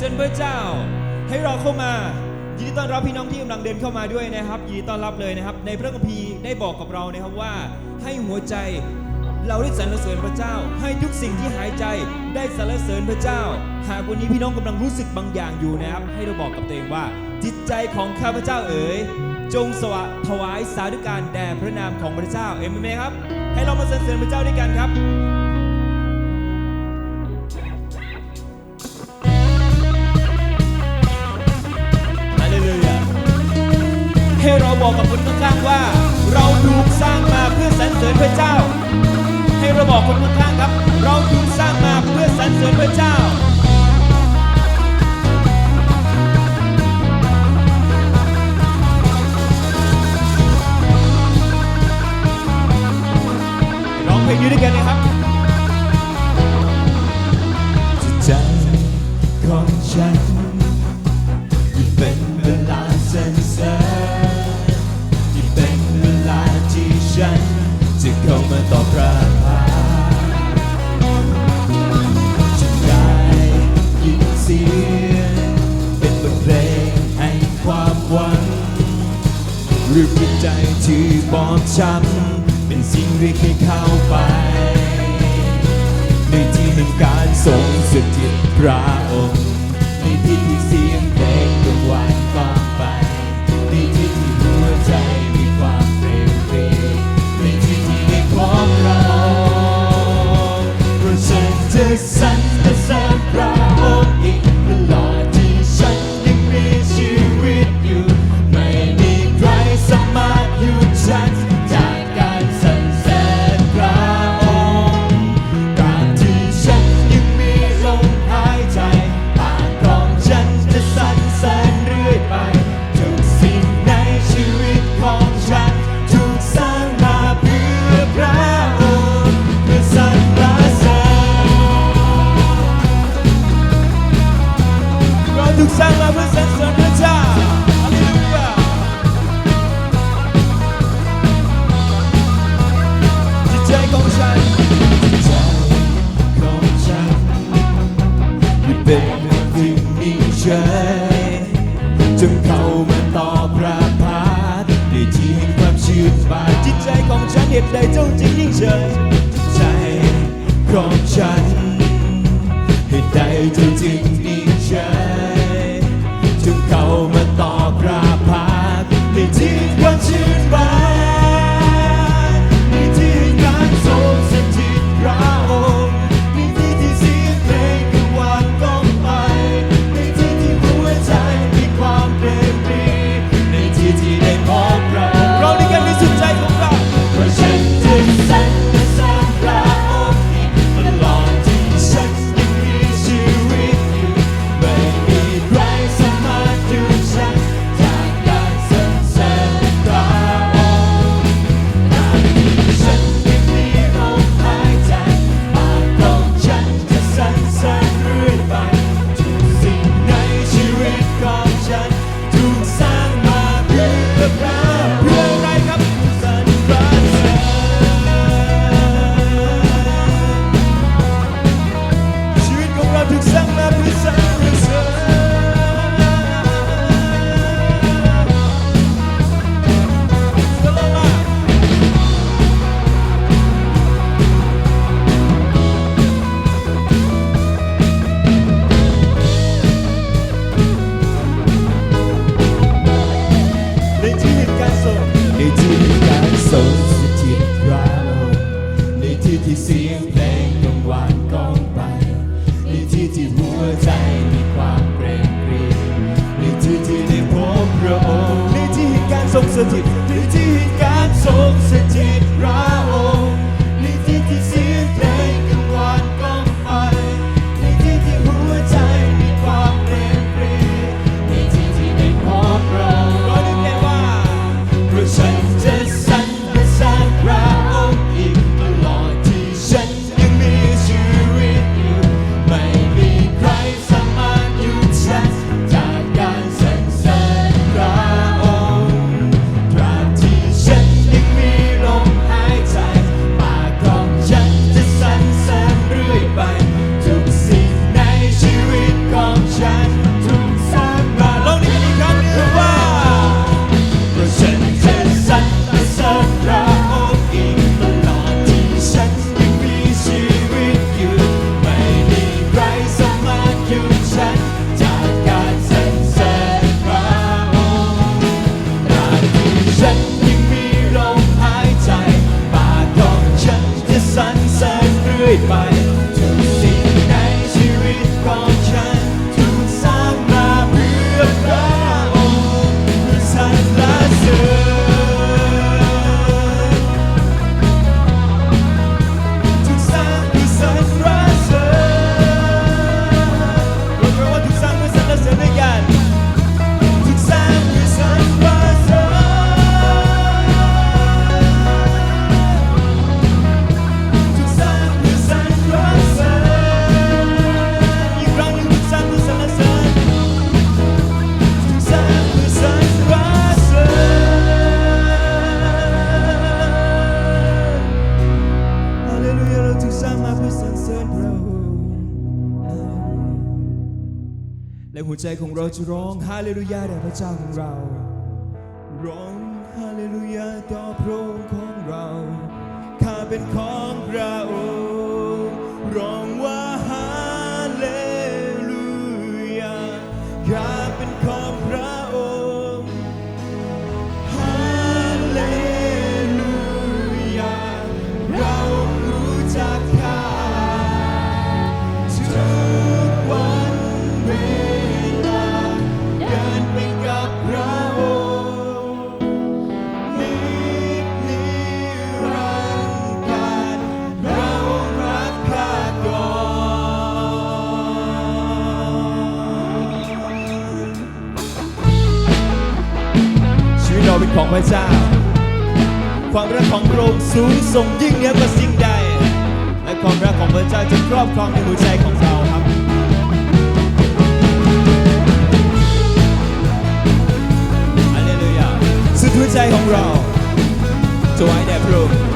เสริญพระเจ้า ให้เราเข้ามายินดีต้อนรับพี่น้องที่กำลังเดินเข้ามาด้วยนะครับยินดีต้อนรับเลยนะครับ ในพระคัมภีร์ได้บอกกับเรานะครับว่า ให้หัวใจเราได้สรรเสริญพระเจ้า ให้ทุกสิ่งที่หายใจได้สรรเสริญพระเจ้า หากวันนี้พี่น้องกำลังรู้สึกบางอย่างอยู่นะครับ ให้เราบอกกับตัวเองว่า จิตใจของข้าพเจ้าเอ๋ยจงสวะถวายสาธุการแด่พระนามของพระเจ้าเอเมนไหมครับ ให้เรามาสรรเสริญพระเจ้าด้วยกันครับ ให้เราบอกกับคนข้างๆว่า เราถูกสร้างมาเพื่อสรรเสริญพระเจ้า ให้เราบอกคนข้างๆครับ เราถูกสร้างมาเพื่อสรรเสริญพระเจ้าร้องเพลงนี้ด้วยกันนะครับจิตใจของฉัน จะเข้ามาต่อพระพักฉันได้ยินเสียงเป็นบทเพลงให้ความหวังหรือจิตใจที่บอบช้ำเป็นสิ่งเรียกให้เข้าไป ในที่แห่งการทรงสถิตพระองค์ในที่ที่เสียงเพลงกลางวันก้อน ให้ lift up. ของเราจะร้องฮาเลลูยาแด่พระเจ้าของเรา ร้องฮาเลลูยาต่อพระองค์ของเรา ข้าเป็นของพระอง ของพระเจ้า ความรักของพระองค์สูงส่งยิ่งเหนือกว่าสิ่งใด และความรักของพระเจ้าจะครอบครองในหัวใจของเราครับฮาเลลูยาสุดหัวใจของเราถวายแด่พระองค์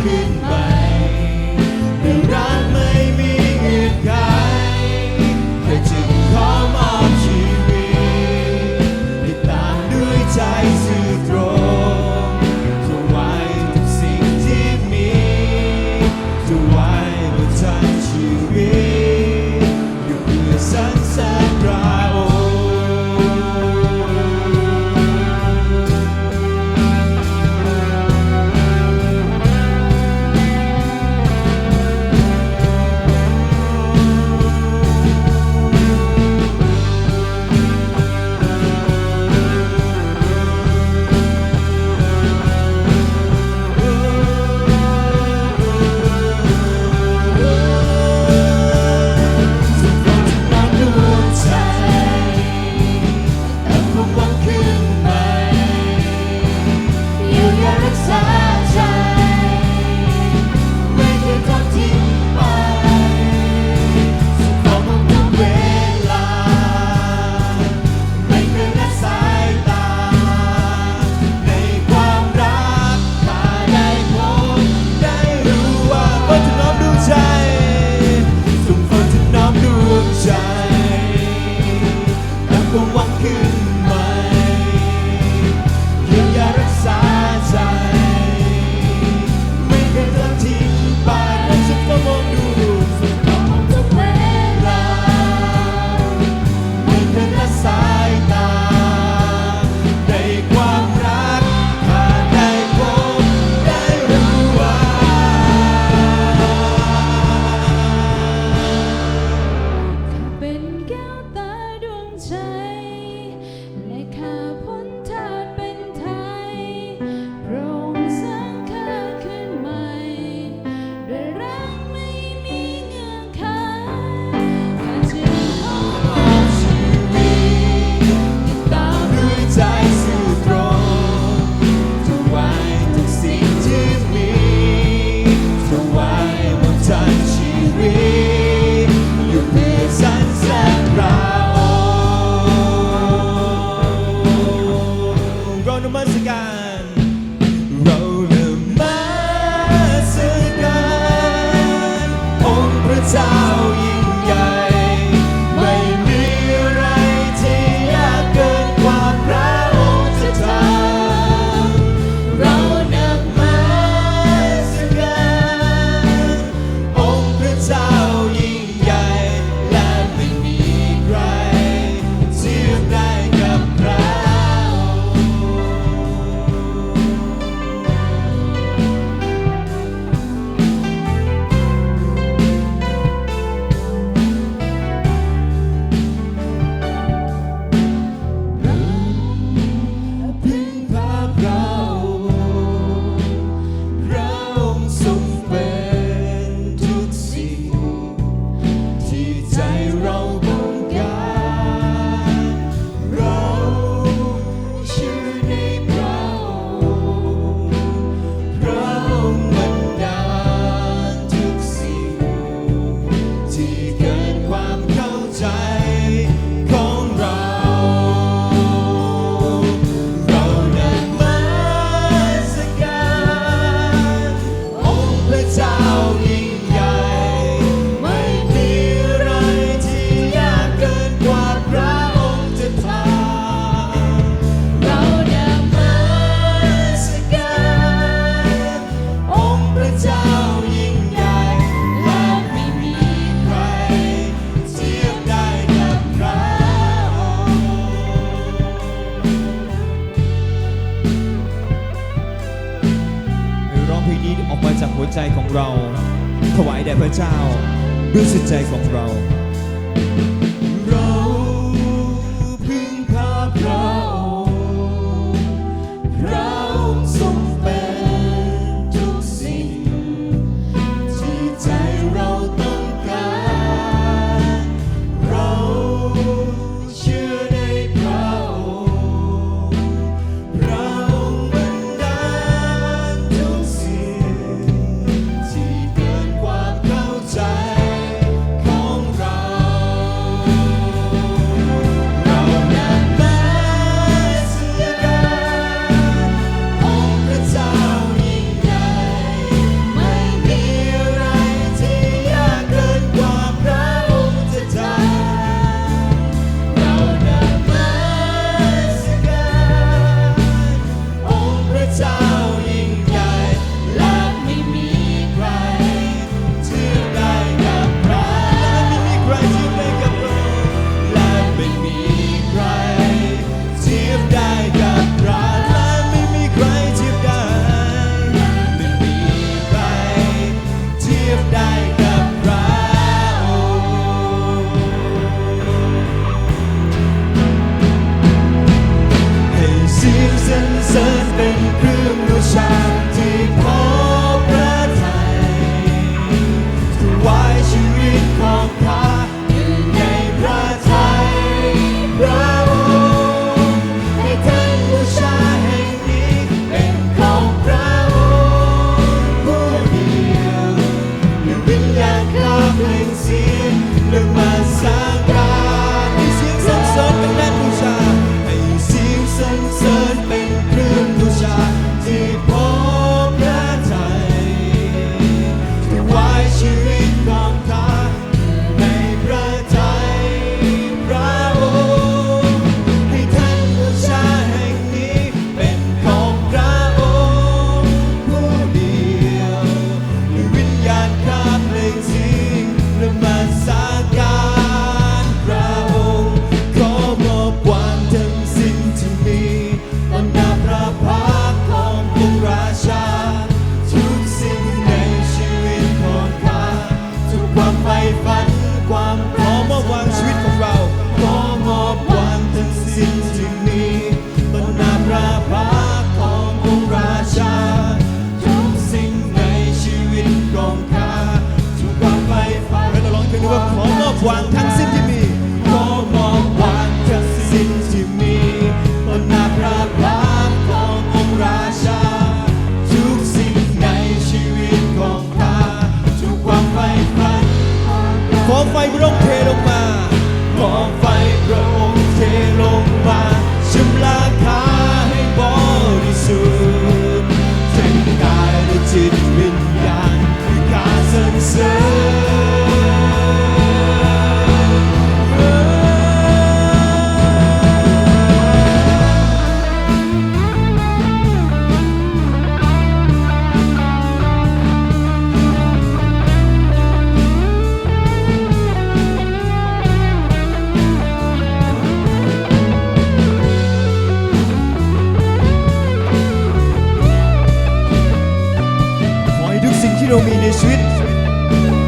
ข้าขึ้นใหม่ด้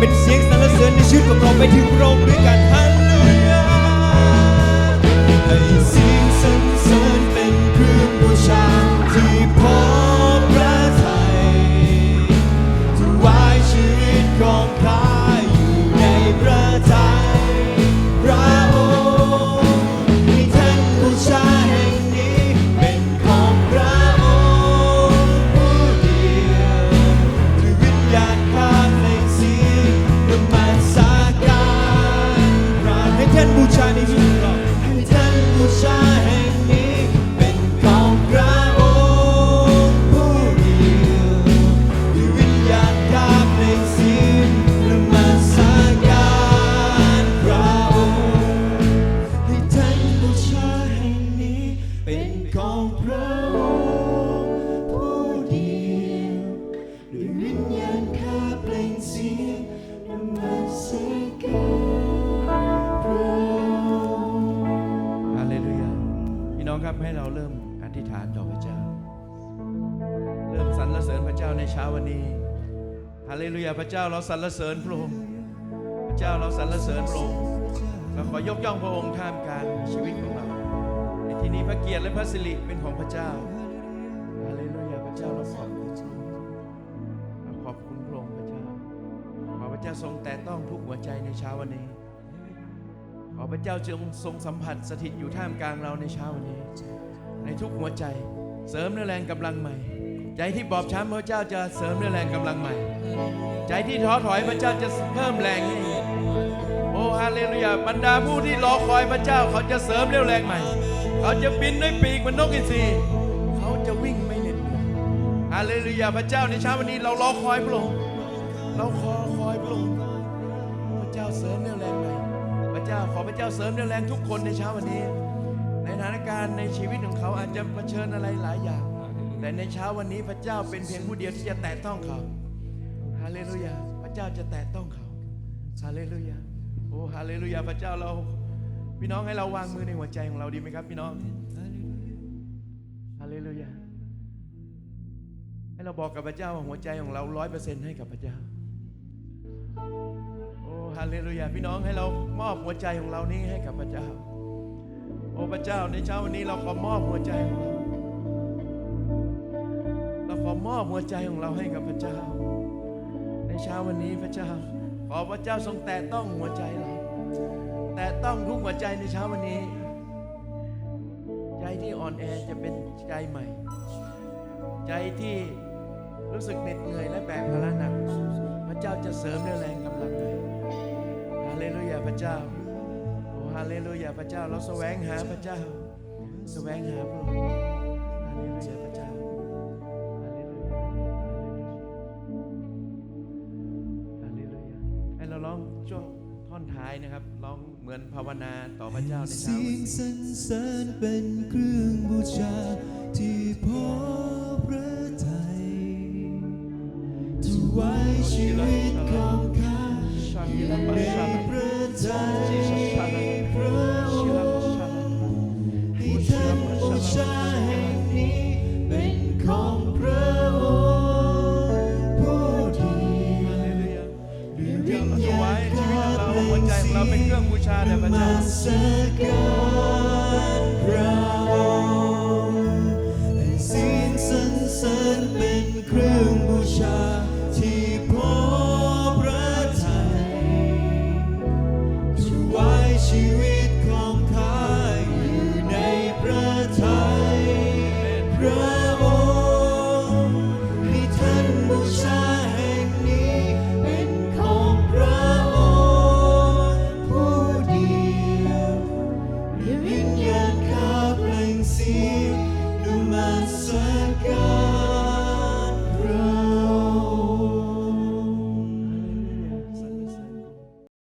เป็นเสียงสรรเสริญในชีวิตของเราไปถึงโรงด้วยกันฮัลโหลให้เสียงสรร พระเจ้าเราสรรเสริญพระองค์พระเจ้าเราสรรเสริญพระองค์เราขอยกย่องพระองค์ท่ามกลางชีวิตของเรา ในที่นี้พระเกียรติและพระสิริเป็นของพระเจ้าฮาเลลูยาพระเจ้าเราขอบคุณพระองค์เราขอบคุณพระองค์พระเจ้าขอพระเจ้าทรงแต่ต้องทุกหัวใจในเช้าวันนี้ ขอพระเจ้าจงทรงสัมผัสสถิตอยู่ท่ามกลางเราในเช้าวันนี้ ในทุกหัวใจเสริมเนื้อแรงกำลังใหม่ ใจที่บอบช้ำพระเจ้าจะเสริมเนื้อแรงกำลังใหม่ ใจที่ท้อถอยพระเจ้าจะเพิ่มแรงให้โอ้ฮาเลลูยาบรรดาผู้ที่รอคอยพระเจ้าเขาจะเสริมเรี่ยวแรงใหม่ เขาจะบินด้วยปีกเหมือนนกอินทรีเขาจะวิ่งไม่เหน็ดเหนื่อยฮาเลลูยาพระเจ้าในเช้าวันนี้เรารอคอยพระองค์เราขอคอยพระองค์พระเจ้าเสริมเรี่ยวแรงใหม่พระเจ้าขอพระเจ้าเสริมเรี่ยวแรงทุกคนในเช้าวันนี้ ในสถานการณ์ในชีวิตของเขาอาจจะเผชิญอะไรหลายอย่าง แต่ในเช้าวันนี้พระเจ้าเป็นเพียงผู้เดียวที่จะแตะต้องเขา ฮาเลลูยาพระเจ้าจะแตะต้องเขาฮาเลลูยาโอ้ฮาเลลูยาพระเจ้าเรา พี่น้องให้เราวางมือในหัวใจของเราดีไหมครับ พี่น้องฮาเลลูยาให้เราบอกกับพระเจ้าว่าหัวใจของเราร้อยเปอร์เซ็นต์ให้กับพระเจ้าโอ้ฮาเลลูยาพี่น้องให้เรามอบหัวใจของเรานี้ให้กับพระเจ้า โอ้พระเจ้าในเช้าวันนี้เราขอมอบหัวใจของเราเราขอมอบหัวใจของเราให้กับพระเจ้าในเช้า วันนี้พระเจ้า ขอพระเจ้าทรงแตะต้องหัวใจเรา แตะต้องทุกหัวใจในเช้าวันนี้ ใจที่อ่อนแอจะเป็นใจใหม่ ใจที่รู้สึกเหน็ดเหนื่อยและแบกภาระหนัก พระเจ้าจะเสริมเรี่ยวแรงกำลังให้ฮาเลลูยาพระเจ้าโอ้ฮาเลลูยาพระเจ้า เราแสวงหาพระเจ้า แสวงหาพระองค์ฮาเลลูยาพระเจ้า พระเจ้าในเช้าเสียงสรรเสริญเป็นเครื่องบูชาที่พอพระทัยถวายชีวิตของข้าในพระทัยพระองค์ให้ท่านบูชาแห่งนี้ เจ้าเ